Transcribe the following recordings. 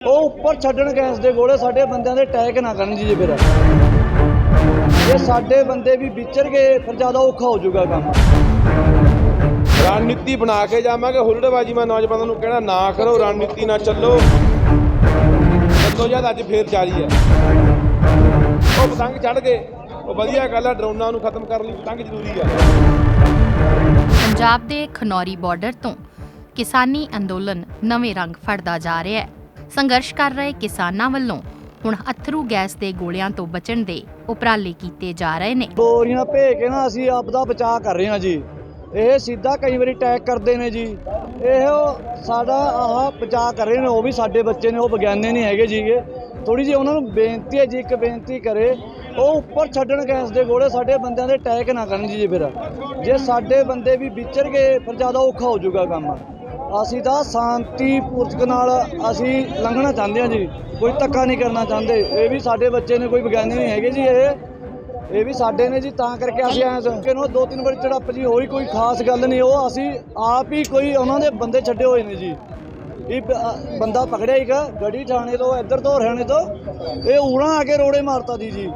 ਉਹ ਉੱਪਰ ਛੱਡਣ ਗੈਸ ਦੇ ਗੋਲੇ ਸਾਡੇ ਬੰਦਿਆਂ ਦੇ ਅਟੈਕ ਨਾ ਕਰਨ ਜੀ ਜੇ ਫਿਰ। ਜੇ ਸਾਡੇ ਬੰਦੇ ਵੀ ਵਿਚਰ ਗਏ ਫਿਰ ਜ਼ਿਆਦਾ ਔਖਾ ਹੋ ਜਾਊਗਾ ਕੰਮ। ਰਣਨੀਤੀ ਬਣਾ ਕੇ ਜਾਵਾਂਗੇ ਹੁਲੜਬਾਜੀ ਮੈਂ ਨੌਜਵਾਨਾਂ ਨੂੰ ਕਹਿਣਾ ਨਾ ਕਰੋ ਰਣਨੀਤੀ ਨਾਲ ਚੱਲੋ। ਚੱਲੋ ਜਦ ਅੱਜ ਫੇਰ ਜਾਰੀ ਹੈ। ਉਹ ਪਤੰਗ ਚੜ ਗਏ। ਉਹ ਵਧੀਆ ਗੱਲ ਹੈ ਡਰੋਨਾਂ ਨੂੰ ਖਤਮ ਕਰਨ ਲਈ ਪਤੰਗ ਜ਼ਰੂਰੀ ਹੈ ਪੰਜਾਬ ਦੇ ਖਨੌਰੀ ਬਾਰਡਰ ਤੋਂ ਕਿਸਾਨੀ ਅੰਦੋਲਨ ਨਵੇਂ ਰੰਗ ਫੜਦਾ ਜਾ ਰਿਹਾ ਹੈ। ਸੰਘਰਸ਼ ਕਰ ਰਹੇ ਕਿਸਾਨਾਂ ਵੱਲੋਂ ਹੁਣ ਅਥਰੂ ਗੈਸ ਦੇ ਗੋਲਿਆਂ ਤੋਂ ਬਚਣ ਦੇ ਉਪਰਾਲੇ ਕੀਤੇ ਜਾ ਰਹੇ ਨੇ। ਬੋਰੀਆਂ ਭੇ ਕੇ ਨਾ ਅਸੀਂ ਆਪ ਦਾ ਬਚਾਅ ਕਰ ਰਹੇ ਹਾਂ ਜੀ। ਇਹ ਸਿੱਧਾ ਕਈ ਵਾਰੀ ਅਟੈਕ ਕਰਦੇ ਨੇ ਜੀ। ਇਹ ਸਾਡਾ ਆਹ ਬਚਾਅ ਕਰ ਰਹੇ ਨੇ, ਉਹ ਵੀ ਸਾਡੇ ਬੱਚੇ ਨੇ, ਉਹ ਵਿਗਿਆਨੀ ਨਹੀਂ ਹੈਗੇ ਜੀਗੇ। ਥੋੜੀ ਜਿਹੀ ਉਹਨਾਂ ਨੂੰ ਬੇਨਤੀ ਹੈ ਜੀ, ਇੱਕ ਬੇਨਤੀ ਕਰੇ, ਉਹ ਉੱਪਰ ਛੱਡਣ ਗੈਸ ਦੇ ਗੋਲੇ ਸਾਡੇ ਬੰਦਿਆਂ ਦੇ ਅਟੈਕ ਨਾ ਕਰਨ ਜੀ ਜੇ ਫਿਰ। ਜੇ ਸਾਡੇ ਬੰਦੇ ਵੀ ਵਿਚਰ ਗਏ, ਫਿਰ ਜ਼ਿਆਦਾ ਔਖਾ ਹੋ ਜਾਊਗਾ ਕੰਮ। ਅਸੀਂ ਤਾਂ ਸ਼ਾਂਤੀਪੂਰਵਕ ਨਾਲ ਅਸੀਂ ਲੰਘਣਾ ਚਾਹੁੰਦੇ ਹਾਂ ਜੀ। ਕੋਈ ਧੱਕਾ ਨਹੀਂ ਕਰਨਾ ਚਾਹੁੰਦੇ। ਇਹ ਵੀ ਸਾਡੇ ਬੱਚੇ ਨੇ ਕੋਈ ਵਿਗਿਆਨੀ ਨਹੀਂ ਹੈਗੇ ਜੀ ਇਹ। ਇਹ ਵੀ ਸਾਡੇ ਨੇ ਜੀ, ਤਾਂ ਕਰਕੇ ਅਸੀਂ ਐਂ ਕਿ ਨੂੰ ਦੋ ਤਿੰਨ ਵਾਰੀ ਝੜਪ ਜੀ ਹੋਈ ਕੋਈ ਖਾਸ ਗੱਲ ਨਹੀਂ। ਉਹ ਅਸੀਂ ਆਪ ਹੀ ਕੋਈ ਉਹਨਾਂ ਦੇ ਬੰਦੇ ਛੱਡੇ ਹੋਏ ਨੇ ਜੀ। ਇਹ ਬ- ਬੰਦਾ ਪਕੜਿਆ ਹੀਗਾ ਗੜੀ ਥਾਣੇ ਤੋਂ, ਇੱਧਰ ਤੋਂ, ਹਰਿਆਣੇ ਤੋਂ, ਇਹ ਉਰਾਂ ਆ ਕੇ ਰੋੜੇ ਮਾਰਤਾ ਦੀ ਜੀ।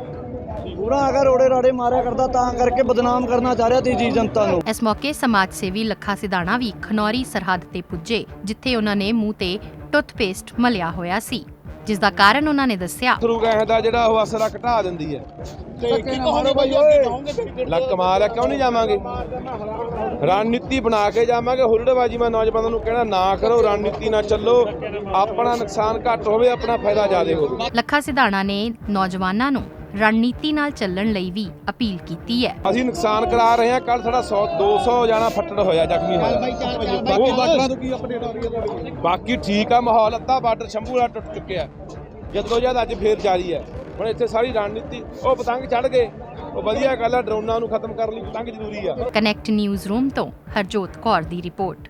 ਉਰਾਂ ਆ ਕੇ ਰੋੜੇ ਮਾਰਿਆ ਕਰਦਾ ਤਾਂ ਕਰਕੇ ਬਦਨਾਮ ਕਰਨਾ ਚਾਹ ਰਿਹਾ ਸੀ ਜੀ ਜਨਤਾ ਨੂੰ। ਇਸ ਮੌਕੇ ਸਮਾਜ ਸੇਵੀ ਲੱਖਾ ਸਿਧਾਣਾ ਵੀ ਖਨੌਰੀ ਸਰਹੱਦ ਤੇ ਪੁੱਜੇ ਜਿੱਥੇ ਉਹਨਾਂ ਨੇ ਮੂੰਹ ਤੇ ਟੁੱਥਪੇਸਟ ਮਲਿਆ ਹੋਇਆ ਸੀ। ਜਿਸ ਦਾ ਕਾਰਨ ਉਹਨਾਂ ਨੇ ਦੱਸਿਆ। ਥਰੂ ਗੈਸ ਦਾ ਜਿਹੜਾ ਉਹ ਅਸਰਾ ਘਟਾ ਦਿੰਦੀ ਹੈ। ਲੱਕ ਕਮਾਲ ਹੈ ਕਿਉਂ ਨਹੀਂ ਜਾਵਾਂਗੇ? ਰਣਨੀਤੀ ਬਣਾ ਕੇ ਜਾਵਾਂਗੇ ਹੁਲੜਬਾਜੀ ਮੈਂ ਨੌਜਵਾਨਾਂ ਨੂੰ ਕਹਿਣਾ ਨਾ ਕਰੋ ਰਣਨੀਤੀ ਨਾਲ ਚੱਲੋ। ਆਪਣਾ ਨੁਕਸਾਨ ਘੱਟ ਹੋਵੇ ਆਪਣਾ ਫਾਇਦਾ ਜ਼ਿਆਦਾ ਹੋਵੇ। ਲੱਖਾ ਸਿਧਾਣਾ ਨੇ ਨੌਜਵਾਨਾਂ ਨੂੰ ਰਣਨੀਤੀ ਨਾਲ ਚੱਲਣ ਲਈ ਵੀ ਅਪੀਲ ਕੀਤੀ ਹੈ। ਅਸੀਂ ਨੁਕਸਾਨ ਕਰਾ ਰਹੇ ਹਾਂ ਕੱਲ ਸਾਡਾ 100 200 ਜਾਣਾ ਫੱਟੜ ਹੋਇਆ ਜ਼ਖਮੀ ਹੋਇਆ। ਬਾਕੀ ਬਾਰਡਰਾਂ ਤੋਂ ਕੀ ਅਪਡੇਟ ਆ ਰਹੀ ਹੈ ਤੁਹਾਡੀ। ਬਾਕੀ ਠੀਕ ਆ ਮਾਹੌਲ ਅੱਧਾ ਬਾਰਡਰ ਸ਼ੰਭੂ ਦਾ ਟੁੱਟ ਚੁੱਕਿਆ ਜਦੋਂ ਜਦ ਅੱਜ ਫੇਰ ਜਾਰੀ ਹੈ। ਹੁਣ ਇੱਥੇ ਸਾਰੀ ਰਣਨੀਤੀ ਉਹ ਪਤੰਗ ਚੜ ਗਏ। ਉਹ ਵਧੀਆ ਗੱਲ ਹੈ ਡਰੋਨਾਂ ਨੂੰ ਖਤਮ ਕਰਨ ਲਈ ਪਤੰਗ ਜ਼ਰੂਰੀ ਆ। ਕਨੈਕਟ ਨਿਊਜ਼ ਰੂਮ ਤੋਂ ਹਰਜੋਤ ਕੌਰ ਦੀ ਰਿਪੋਰਟ।